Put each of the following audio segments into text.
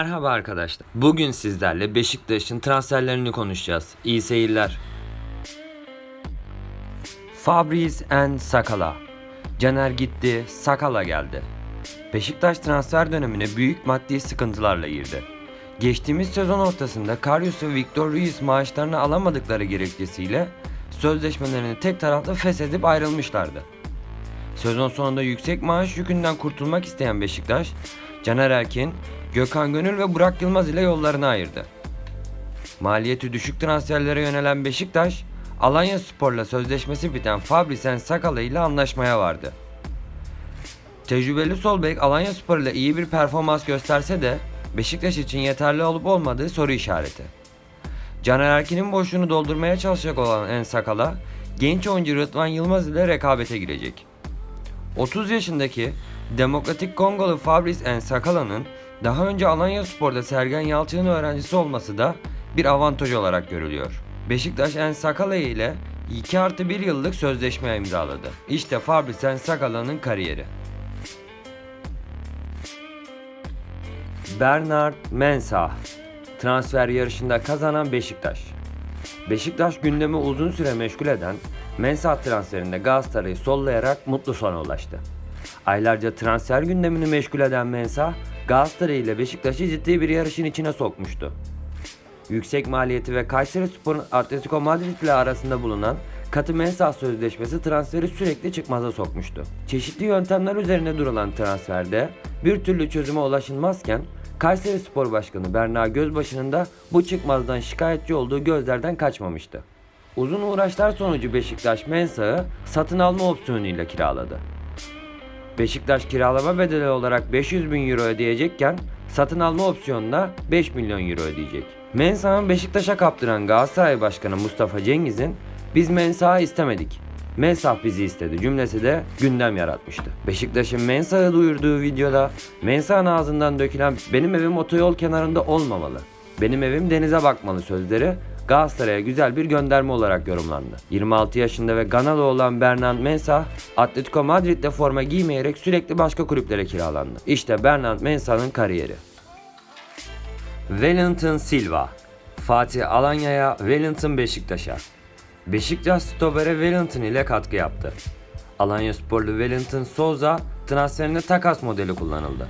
Merhaba arkadaşlar. Bugün sizlerle Beşiktaş'ın transferlerini konuşacağız. İyi seyirler. Fabriz and Sakala. Caner gitti, Sakala geldi. Beşiktaş transfer dönemine büyük maddi sıkıntılarla girdi. Geçtiğimiz sezon ortasında Karius ve Victor Ruiz maaşlarını alamadıkları gerekçesiyle sözleşmelerini tek taraflı feshedip ayrılmışlardı. Sezon sonunda yüksek maaş yükünden kurtulmak isteyen Beşiktaş, Caner Erkin, Gökhan Gönül ve Burak Yılmaz ile yollarını ayırdı. Maliyeti düşük transferlere yönelen Beşiktaş, Alanya Spor'la sözleşmesi biten Fabrisen Sakala ile anlaşmaya vardı. Tecrübeli sol bek Alanya Spor ile iyi bir performans gösterse de Beşiktaş için yeterli olup olmadığı soru işareti. Caner Erkin'in boşluğunu doldurmaya çalışacak olan En Sakala, genç oyuncu Rıdvan Yılmaz ile rekabete girecek. 30 yaşındaki Demokratik Kongolu Fabrice Ensakala'nın daha önce Alanya Spor'da Sergen Yalçın'ın öğrencisi olması da bir avantaj olarak görülüyor. Beşiktaş Ensakala ile 2 artı 1 yıllık sözleşme imzaladı. İşte Fabrice Ensakala'nın kariyeri. Bernard Mensah transfer yarışında kazanan Beşiktaş. Beşiktaş gündemi uzun süre meşgul eden Mensah transferinde Galatasaray'ı sollayarak mutlu sona ulaştı. Aylarca transfer gündemini meşgul eden Mensah, Galatasaray ile Beşiktaş'ı ciddi bir yarışın içine sokmuştu. Yüksek maliyeti ve Kayseri Spor'un Atletico Madrid ile arasında bulunan katı Mensah sözleşmesi transferi sürekli çıkmaza sokmuştu. Çeşitli yöntemler üzerine durulan transferde bir türlü çözüme ulaşılmazken Kayseri Spor Başkanı Berna Gözbaşı'nın da bu çıkmazdan şikayetçi olduğu gözlerden kaçmamıştı. Uzun uğraşlar sonucu Beşiktaş Mensah'ı satın alma opsiyonuyla kiraladı. Beşiktaş kiralama bedeli olarak 500 bin euro ödeyecekken satın alma opsiyonuna 5 milyon euro ödeyecek. Mensah'ın Beşiktaş'a kaptıran Galatasaray Başkanı Mustafa Cengiz'in biz Mensah'ı istemedik. Mensah bizi istedi cümlesi de gündem yaratmıştı. Beşiktaş'ın Mensah'ı duyurduğu videoda Mensah'ın ağzından dökülen benim evim otoyol kenarında olmamalı. Benim evim denize bakmalı sözleri Galatasaray'a güzel bir gönderme olarak yorumlandı. 26 yaşında ve Ganalı olan Bernan Mensah, Atletico Madrid'de forma giymeyerek sürekli başka kulüplere kiralandı. İşte Bernan Mensah'ın kariyeri. Wellington Silva Fatih Alanya'ya, Wellington Beşiktaş'a. Beşiktaş stopere Wellington ile katkı yaptı. Alanya sporlu Wellington Souza transferinde takas modeli kullanıldı.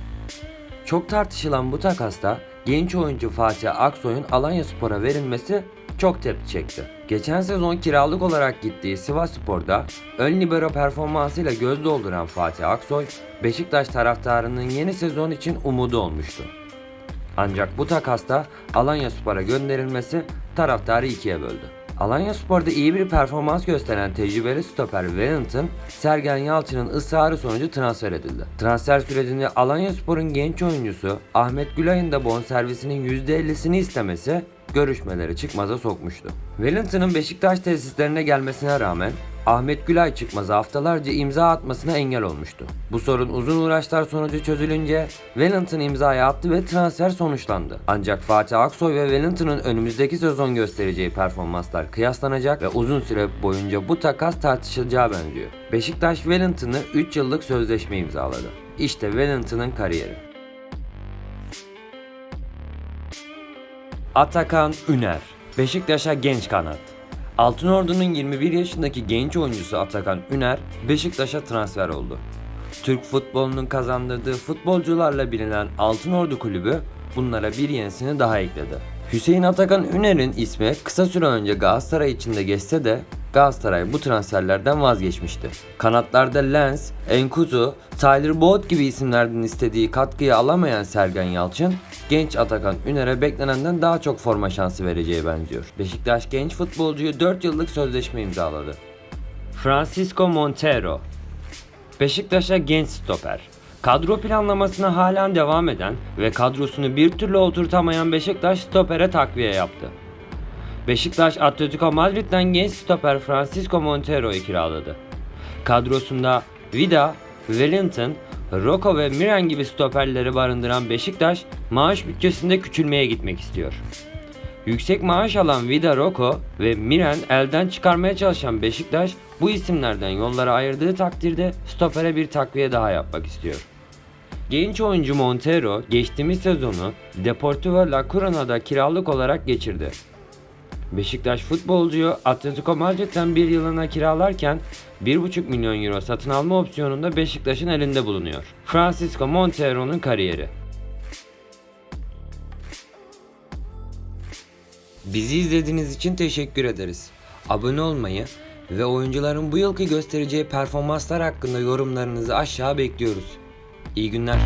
Çok tartışılan bu takasta genç oyuncu Fatih Aksoy'un Alanya Spor'a verilmesi çok tepki çekti. Geçen sezon kiralık olarak gittiği Sivas Spor'da ön libero performansıyla göz dolduran Fatih Aksoy, Beşiktaş taraftarının yeni sezon için umudu olmuştu. Ancak bu takasta Alanya Spor'a gönderilmesi taraftarı ikiye böldü. Alanya Spor'da iyi bir performans gösteren tecrübeli stoper Wellington, Sergen Yalçın'ın ısrarı sonucu transfer edildi. Transfer sürecinde Alanya Spor'un genç oyuncusu Ahmet Gülay'ın da bonservisinin %50'sini istemesi görüşmeleri çıkmaza sokmuştu. Wellington'ın Beşiktaş tesislerine gelmesine rağmen Ahmet Gülay çıkmazı haftalarca imza atmasına engel olmuştu. Bu sorun uzun uğraşlar sonucu çözülünce Wellington imzayı attı ve transfer sonuçlandı. Ancak Fatih Aksoy ve Wellington'ın önümüzdeki sezon göstereceği performanslar kıyaslanacak ve uzun süre boyunca bu takas tartışılacağı benziyor. Beşiktaş Wellington'ı 3 yıllık sözleşme imzaladı. İşte Wellington'ın kariyeri. Atakan Üner Beşiktaş'a genç kanat. Altınordu'nun 21 yaşındaki genç oyuncusu Atakan Üner Beşiktaş'a transfer oldu. Türk futbolunun kazandırdığı futbolcularla bilinen Altınordu kulübü bunlara bir yenisini daha ekledi. Hüseyin Atakan Üner'in ismi kısa süre önce Galatasaray içinde geçse de Galatasaray bu transferlerden vazgeçmişti. Kanatlarda Lens, Enkuzu, Tyler Boyd gibi isimlerden istediği katkıyı alamayan Sergen Yalçın, genç Atakan Üner'e beklenenden daha çok forma şansı vereceği benziyor. Beşiktaş genç futbolcuyu 4 yıllık sözleşme imzaladı. Francisco Montero Beşiktaş'a genç stoper. Kadro planlamasına halen devam eden ve kadrosunu bir türlü oturtamayan Beşiktaş stopere takviye yaptı. Beşiktaş Atletico Madrid'den genç stoper Francisco Montero'yu kiraladı. Kadrosunda Vida, Wellington, Rocco ve Miren gibi stoperleri barındıran Beşiktaş maaş bütçesinde küçülmeye gitmek istiyor. Yüksek maaş alan Vida Rocco ve Miren elden çıkarmaya çalışan Beşiktaş bu isimlerden yolları ayırdığı takdirde stopere bir takviye daha yapmak istiyor. Genç oyuncu Montero geçtiğimiz sezonu Deportivo La Coruña'da kiralık olarak geçirdi. Beşiktaş futbolcuyu Atletico Madrid'den bir yılına kiralarken 1,5 milyon euro satın alma opsiyonunda Beşiktaş'ın elinde bulunuyor. Francisco Montero'nun kariyeri. Bizi izlediğiniz için teşekkür ederiz. Abone olmayı ve oyuncuların bu yılki göstereceği performanslar hakkında yorumlarınızı aşağı bekliyoruz. İyi günler.